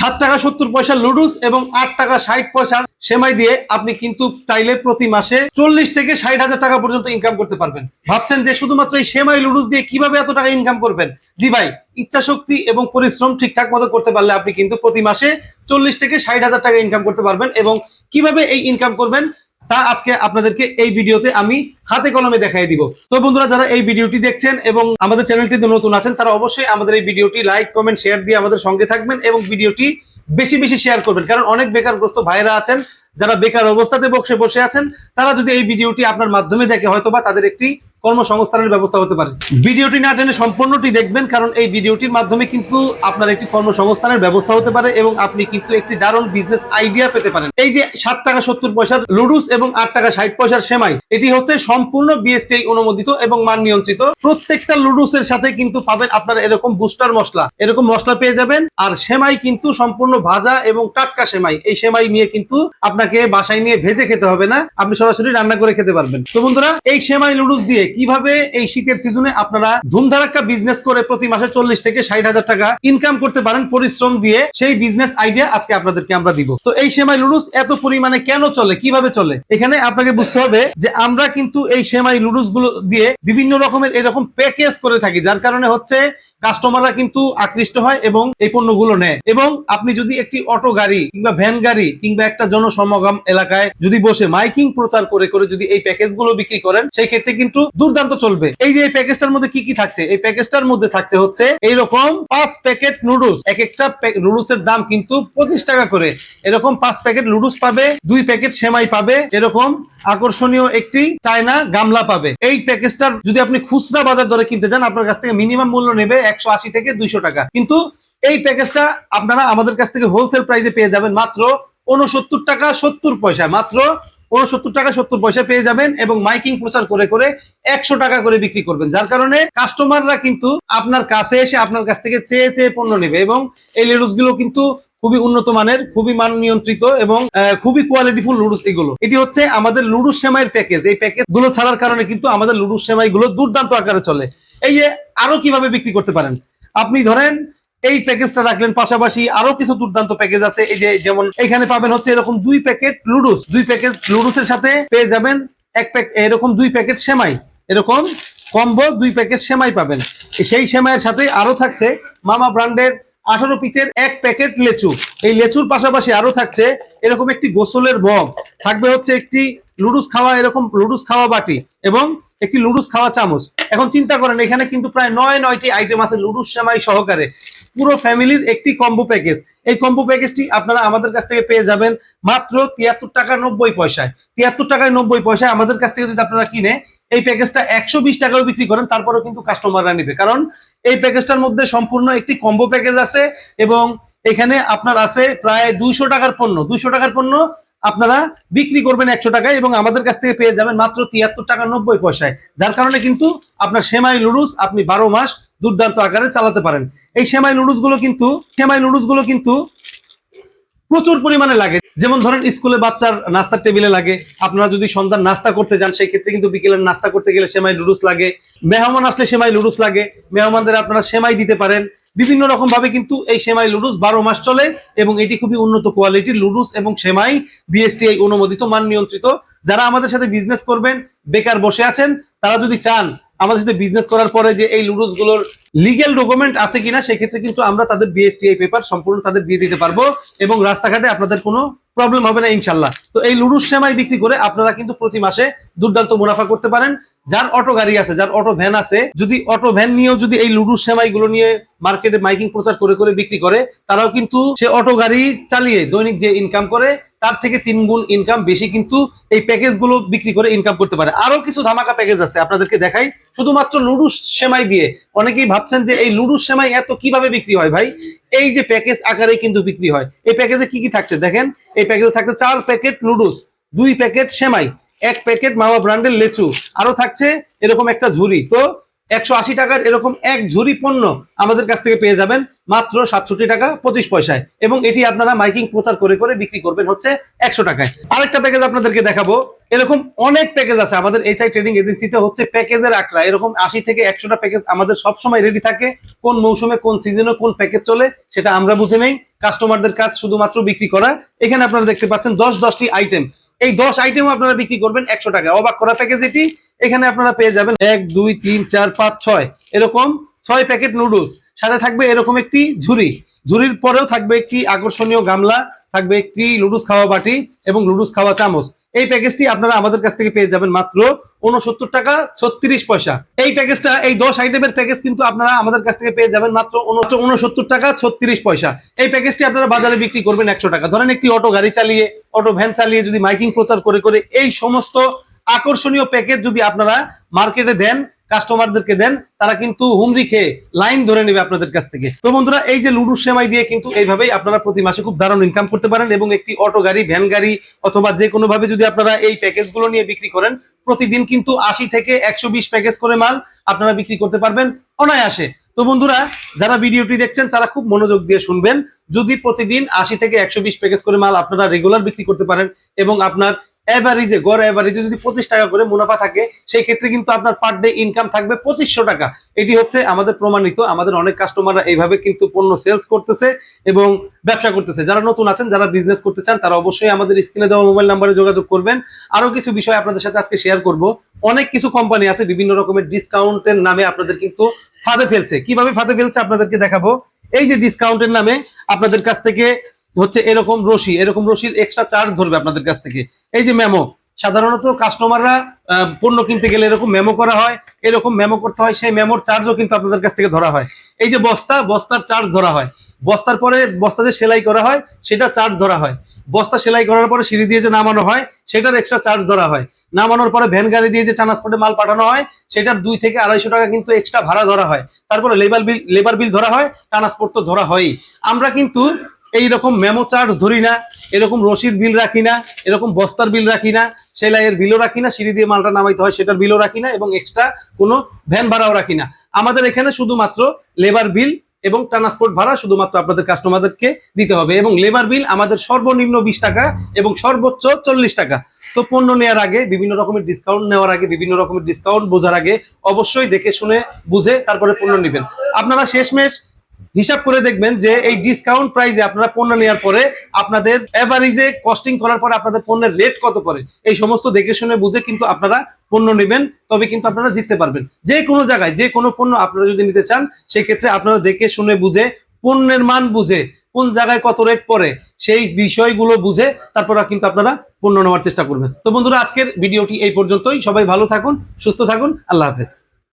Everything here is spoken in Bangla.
সাত টাকা সত্তর পয়সা লুডুস এবং আট টাকা ষাট পয়সা সেমাই দিয়ে আপনি কিন্তু চাইলে প্রতি মাসে চল্লিশ থেকে ষাট হাজার টাকা পর্যন্ত ইনকাম করতে পারবেন। ভাবছেন যে শুধুমাত্র এই সেমাই লুডুস দিয়ে কীভাবে এত টাকা ইনকাম করবেন? জি ভাই ইচ্ছা শক্তি এবং পরিশ্রম ঠিকঠাক মতো করতে পারলে আপনি কিন্তু প্রতি মাসে চল্লিশ থেকে ষাট হাজার টাকা ইনকাম করতে পারবেন এবং কীভাবে এই ইনকাম করবেন তা আজকে আপনাদেরকে এই ভিডিওতে আমি হাতে কলমে দেখাই দিব। তো বন্ধুরা, যারা এই ভিডিওটি দেখছেন এবং আমাদের চ্যানেলটিতে নতুন আছেন, তারা অবশ্যই আমাদের এই ভিডিওটি লাইক, কমেন্ট, শেয়ার দিয়ে আমাদের সঙ্গে থাকবেন এবং ভিডিওটি বেশি বেশি শেয়ার করবেন। কারণ অনেক বেকারগ্রস্ত ভাইরা আছেন, যারা বেকার অবস্থাতে বসে বসে আছেন, তারা যদি এই ভিডিওটি আপনার মাধ্যমে দেখে, হয়তোবা তাদের একটি কর্মসংস্থানের ব্যবস্থা হতে পারে। ভিডিওটি না টেনে সম্পূর্ণটি দেখবেন, কারণ এই ভিডিওটির মাধ্যমে কিন্তু আপনার একটি কর্মসংস্থানের ব্যবস্থা হতে পারে এবং আপনি কিন্তু একটি দারুণ বিজনেস আইডিয়া পেতে পারেন। এই যে সাত টাকা সত্তর পয়সার লুডুস এবং আট টাকা ষাট পয়সার সেমাই, এটি হচ্ছে সম্পূর্ণ বিএসটি অনুমোদিত এবং মান নিয়ন্ত্রিত। প্রত্যেকটা লুডুসের সাথে কিন্তু পাবেন আপনারা এরকম বুস্টার মশলা। এরকম মশলা পেয়ে যাবেন, আর সেমাই কিন্তু সম্পূর্ণ ভাজা এবং টাটকা সেমাই। এই সেমাই নিয়ে কিন্তু আপনাকে বাসায় নিয়ে ভেজে খেতে হবে না, আপনি সরাসরি রান্না করে খেতে পারবেন। তো বন্ধুরা, এই সেমাই লুডুস দিয়ে কীভাবে এই শীতের সিজনে আপনারা ধুমধারাক্কা বিজনেস করে প্রতি মাসে চল্লিশ থেকে ষাট হাজার টাকা ইনকাম করতে পারেন পরিশ্রম দিয়ে সেই বিজনেস আইডিয়া আজকে আপনাদেরকে আমরা দিব। তো এই সেমাই লুডুস এত পরিমাণে কেন চলে? কীভাবে চলে? এখানে আপনাকে বুঝতে হবে যে আমরা কিন্তু এই সেমাই লুডুসগুলো দিয়ে বিভিন্ন রকমের এরকম প্যাকেজ করে থাকি, যার কারণে হচ্ছে কাস্টমাররা কিন্তু আকৃষ্ট হয় এবং এই পণ্যগুলো নেয়। এবং আপনি যদি একটি অটো গাড়ি কিংবা ভ্যান গাড়ি কিংবা একটা জনসমাগম এলাকায় যদি বসে মাইকিং প্রচার করে করে যদি এই প্যাকেজগুলো বিক্রি করেন, সেই ক্ষেত্রে কিন্তু দুর্দান্ত চলবে। এই যে এই প্যাকেজটার মধ্যে কি কি থাকছে? এই প্যাকেজটার মধ্যে থাকতে হচ্ছে এইরকম পাঁচ প্যাকেট নুডলস। এক একটা নুডলস এর দাম কিন্তু পঁচিশ টাকা করে। এরকম পাঁচ প্যাকেট নুডলস পাবে, দুই প্যাকেট সেমাই পাবে, এরকম আকর্ষণীয় একটি চায়না গামলা পাবে। এই প্যাকেজটার যদি আপনি খুচরা বাজার দরে কিনতে যান, আপনার কাছ থেকে মিনিমাম মূল্য নেবে একশো আশি থেকে দুইশো টাকা। কিন্তু এই প্যাকেজটা আপনারা আমাদের কাছ থেকে হোলসেল প্রাইসে পেয়ে যাবেন মাত্র উনসত্তর টাকা সত্তর পয়সা। মাত্র উনসত্তর টাকা সত্তর পয়সা পেয়ে যাবেন এবং মাইকিং প্রচার করে করে একশো টাকা করে বিক্রি করবেন। যার কারণে কাস্টমাররা কিন্তু আপনার কাছে এসে আপনার কাছ থেকে চেয়ে চেয়ে পণ্য নেবে এবং এই লেডুসগুলো কিন্তু খুবই উন্নত মানের, খুবই মান নিয়ন্ত্রিত এবং খুবই কোয়ালিটিফুল লুডুস এগুলো। এটি হচ্ছে আমাদের লুডুস সেমাইয়ের প্যাকেজ এই প্যাকেজগুলো ছাড়ার কারণে কিন্তু আমাদের লুডুস সেমাই গুলো দুর্দান্ত আকারে চলে। এই যে আরও কীভাবে বিক্রি করতে পারেন? আপনি ধরেন, এই প্যাকেজটা রাখলেন, পাশাপাশি আরও কিছু দুর্দান্ত প্যাকেজ আছে। এই যে, যেমন এখানে পাবেন হচ্ছে এরকম দুই প্যাকেট লুডুস দুই প্যাকেট লুডুসের সাথে পেয়ে যাবেন এক প্যাক এরকম দুই প্যাকেট সেমাই। এরকম কম্বো দুই প্যাকেট সেমাই পাবেন। সেই সেমাইয়ের সাথে আরও থাকছে মামা ব্র্যান্ডের আঠারো পিচের এক প্যাকেট লেচু। এই লেচুর পাশাপাশি আরও থাকছে এরকম একটি গোসলের বগ থাকবে হচ্ছে একটি লুডুস খাওয়া, এরকম লুডুস খাওয়া বাটি। এবং একটি লুডুস খাওয়া চামচ। এখন চিন্তা করেন, এখানে কিন্তু প্রায় নয়, নয়টি আইটেম আছে লুডুস সেমাই সহকারে। পুরো ফ্যামিলির একটি কম্বো প্যাকেজ এই কম্বো প্যাকেজটি আপনারা আমাদের কাছ থেকে পেয়ে যাবেন মাত্র তিয়াত্তর টাকা নব্বই পয়সায়। তিয়াত্তর টাকায় নব্বই পয়সায় আমাদের কাছ থেকে যদি আপনারা কিনে এই প্যাকেজটা একশো বিশ টাকাও বিক্রি করেন, তারপরেও কিন্তু কাস্টমাররা নিবে। কারণ এই প্যাকেজটার মধ্যে সম্পূর্ণ একটি কম্বো প্যাকেজ আছে এবং এখানে আপনার আছে প্রায় দুইশো টাকার পণ্য। দুইশো টাকার পণ্য আপনারা বিক্রি করবেন একশো টাকায় এবং আমাদের কাছ থেকে পেয়ে যাবেন মাত্র তিয়াত্তর টাকা নব্বই পয়সায়। যার কারণে কিন্তু আপনার সেমাই লুডুস আপনি বারো মাস দুর্দান্ত আকারে চালাতে পারেন। এই সেমাই লুডুসগুলো কিন্তু, সেমাই লুডুসগুলো কিন্তু প্রচুর পরিমাণে লাগে। যেমন ধরেন, স্কুলে বাচ্চার নাস্তার টেবিলে লাগে। আপনারা যদি সন্ধ্যার নাস্তা করতে যান, সেই ক্ষেত্রে কিন্তু বিকেলের নাস্তা করতে গেলে সেমাই লুডুস লাগে। মেহমান আসলে সেমাই লুডুস লাগে। মেহমানদের আপনারা সেমাই দিতে পারেন। বিভিন্ন রকম ভাবে কিন্তু এই সেমাই লুডুস বারো মাস চলে এবং এটি খুবই উন্নত কোয়ালিটির লুডুস এবং সেমাই বিএসটিআই অনুমোদিত, মান নিয়ন্ত্রিত। যারা আমাদের সাথে বিজনেস করবেন, বেকার বসে আছেন, তারা যদি চান আমাদের সাথে বিজনেস করার পরে যে এই লুডুসগুলোর লিগেল ডকুমেন্ট আছে কিনা, সেক্ষেত্রে কিন্তু আমরা তাদের বিএসটিআই পেপার সম্পূর্ণ তাদের দিয়ে দিতে পারব এবং রাস্তাঘাটে আপনাদের কোনো প্রবলেম হবে না, ইনশাল্লাহ। তো এই লুডুস সেমাই বিক্রি করে আপনারা কিন্তু প্রতি মাসে দুর্দান্ত মুনাফা করতে পারেন। যার অটো গাড়ি আছে, যার অটো ভ্যান আছে, যদি অটো ভ্যান নিয়েও যদি এই লুডু সেমাই গুলো নিয়ে মার্কেটে মাইকিং প্রচার করে করে বিক্রি করে, তারাও কিন্তু সে অটো গাড়ি চালিয়ে দৈনিক যে ইনকাম করে, তার থেকে তিন গুণ ইনকাম বেশি কিন্তু এই প্যাকেজগুলো বিক্রি করে ইনকাম করতে পারে। আরও কিছু ধামাকা প্যাকেজ আছে, আপনাদেরকে দেখাই। শুধুমাত্র লুডুস সেমাই দিয়ে, অনেকেই ভাবছেন যে এই লুডুস সেমাই এত কীভাবে বিক্রি হয় ভাই? এই যে প্যাকেজ আকারে কিন্তু বিক্রি হয়। এই প্যাকেজে কি কি থাকছে? দেখেন, এই প্যাকেজে থাকছে চার প্যাকেট লুডুস, দুই প্যাকেট সেমাই। এক প্যাকেট মাওয়া ব্র্যান্ডের লেচু। আরও থাকছে এরকম একটা ঝুড়ি। তো একশো আশি টাকার এরকম এক ঝুড়ি পণ্য আমাদের কাছ থেকে পেয়ে যাবেন মাত্র সাতষট্টি টাকা পঁচিশ পয়সায়। এবং এটি আপনারা মাইকিং প্রচার করে করে বিক্রি করবেন হচ্ছে একশো টাকায়। আরেকটা প্যাকেজ আপনাদেরকে দেখাবো। এরকম অনেক প্যাকেজ আছে। আমাদের এইচআই ট্রেডিং এজেন্সিতে হচ্ছে প্যাকেজের আঁকড়া। এরকম আশি থেকে একশোটা প্যাকেজ আমাদের সবসময় রেডি থাকে। কোন মৌসুমে, কোন সিজনে কোন প্যাকেজ চলে, সেটা আমরা বুঝে নেই। কাস্টমারদের কাজ শুধুমাত্র বিক্রি করা। এখানে আপনারা দেখতে পাচ্ছেন দশ দশটি আইটেম এই দশ আইটেম আপনারা বিক্রি করবেন একশো টাকা। অবাক করা প্যাকেজ এটি। এখানে আপনারা পেয়ে যাবেন এক, দুই, তিন, চার, পাঁচ, ছয়। এরকম ছয় প্যাকেট নুডলস সাথে থাকবে এরকম একটি ঝুড়ি। ঝুড়ির পরেও থাকবে একটি আকর্ষণীয় গামলা, থাকবে একটি লুডুস খাওয়া বাটি এবং লুডুস খাওয়া চামচ। এই প্যাকেজটি আপনারা আমাদের কাছ থেকে পেয়ে যাবেন মাত্র উনসত্তর টাকা ছত্রিশ পয়সা। এই প্যাকেজটা এই দশ আইটেমের প্যাকেজ কিন্তু আপনারা আমাদের কাছ থেকে পেয়ে যাবেন মাত্র উনসত্তর টাকা ছত্রিশ পয়সা। এই প্যাকেজটি আপনারা বাজারে বিক্রি করবেন একশো টাকা। ধরেন একটি অটো গাড়ি চালিয়ে, অটো ভ্যান চালিয়ে যদি মাইকিং প্রচার করে করে এই সমস্ত আকর্ষণীয় প্যাকেজ যদি আপনারা মার্কেটে দেন কাস্টমারদেরকে দেন, তারা কিন্তু হুমরি খেয়ে লাইন ধরে নেবে আপনাদের কাছ থেকে। তো বন্ধুরা, এই যে লুডু সেমাই দিয়ে কিন্তু এইভাবেই আপনারা প্রতি মাসে খুব দারুণ ইনকাম করতে পারেন এবং একটি অটো গাড়ি ভ্যান গাড়ি অথবা যে কোনো ভাবে যদি আপনারা এই প্যাকেজগুলো নিয়ে বিক্রি করেন, প্রতিদিন কিন্তু আশি থেকে একশো বিশ প্যাকেজ করে মাল আপনারা বিক্রি করতে পারবেন অনায়াসে। তো বন্ধুরা, যারা ভিডিওটি দেখছেন, তারা খুব মনোযোগ দিয়ে শুনবেন। যদি প্রতিদিন আশি থেকে একশো বিশ প্যাকেজ করে মাল আপনারা রেগুলার বিক্রি করতে পারেন এবং আপনার এভারেজে গড় এভারেজে যদি পঁচিশ টাকা করে মুনাফা থাকে, সেই ক্ষেত্রে কিন্তু আপনার পার ডে ইনকাম থাকবে পঁচিশশো টাকা। এটি হচ্ছে আমাদের প্রমাণিত, আমাদের অনেক কাস্টমাররা এইভাবে কিন্তু পণ্য সেলস করতেছে এবং ব্যবসা করতেছে। যারা নতুন আছেন, যারা বিজনেস করতে চান, তারা অবশ্যই আমাদের স্ক্রিনে দেওয়া মোবাইল নাম্বারে যোগাযোগ করবেন। আরও কিছু বিষয় আপনাদের সাথে আজকে শেয়ার করব। অনেক কিছু কোম্পানি আছে, বিভিন্ন রকমের ডিসকাউন্টের নামে আপনাদের কিন্তু ফাঁদে ফেলছে। কীভাবে ফাঁদে ফেলছে আপনাদেরকে দেখাবো। এই যে ডিসকাউন্টের নামে আপনাদের কাছ থেকে হচ্ছে এরকম রশি, এরকম রশির এক্সট্রা চার্জ ধরবে আপনাদের কাছ থেকে। এই যে মেমো সাধারণত কাস্টমাররা পণ্য কিনতে গেলে এরকম মেমো করা হয়, এরকম মেমো করতে হয়, সেই মেমোর চার্জও কিন্তু আপনাদের কাছ থেকে ধরা হয়। এই যে বস্তা, বস্তার চার্জ ধরা হয়। বস্তার পরে বস্তা যে সেলাই করা হয়, সেটা চার্জ ধরা হয়। বস্তা সেলাই করার পরে সিঁড়ি দিয়ে যে নামানো হয়, সেটার এক্সট্রা চার্জ ধরা হয়। নামানোর পরে ভ্যান গাড়ি দিয়ে যে ট্রান্সপোর্টে মাল পাঠানো হয়, সেটার দুই থেকে আড়াইশো টাকা কিন্তু এক্সট্রা ভাড়া ধরা হয়। তারপরে লেবার বিল লেবার বিল ধরা হয় ট্রান্সপোর্ট তো ধরা হয়ই। আমরা কিন্তু এই রকম মেমো চার্জ ধরি না, এরকম রসিদ বিল রাখি না, এরকম বস্তার বিল রাখি না, সেলাইয়ের বিলও রাখি না, সিঁড়ি দিয়ে মালটা নামাইতে হয় সেটার বিলও রাখি না এবং এক্সট্রা কোনো ভ্যান ভাড়াও রাখি না। আমাদের এখানে শুধুমাত্র লেবার বিল এবং ট্রান্সপোর্ট ভাড়া শুধুমাত্র আপনাদের কাস্টমারদেরকে দিতে হবে এবং লেবার বিল আমাদের সর্বনিম্ন বিশ টাকা এবং সর্বোচ্চ চল্লিশ টাকা। তো পণ্য নেওয়ার আগে, বিভিন্ন রকমের ডিসকাউন্ট নেওয়ার আগে, বিভিন্ন রকমের ডিসকাউন্ট বোঝার আগে অবশ্যই দেখে শুনে, বুঝে তারপরে পণ্য নেবেন। আপনারা শেষমেশ হিসাব করে দেখবেন যে এই ডিসকাউন্ট প্রাইসে আপনারা পণ্য নেওয়ার পরে আপনাদের এভারেজে কস্টিং করার পরে আপনাদের পণ্যের রেট কত পড়ে? এই সমস্ত দেখে শুনে বুঝে কিন্তু আপনারা পণ্য নেবেন, তবে কিন্তু আপনারা জিততে পারবেন। যে কোনো জায়গায়, যে কোনো পণ্য আপনারা যদি নিতে চান সেই ক্ষেত্রে আপনারা দেখে শুনে বুঝে, পণ্যের মান বুঝে, কোন জায়গায় কত রেট পড়ে, সেই বিষয়গুলো বুঝে তারপর কিন্তু আপনারা পণ্য নেওয়ার চেষ্টা করবেন। তো বন্ধুরা, আজকের ভিডিওটি এই পর্যন্তই। সবাই ভালো থাকুন, সুস্থ থাকুন। আল্লাহ হাফেজ।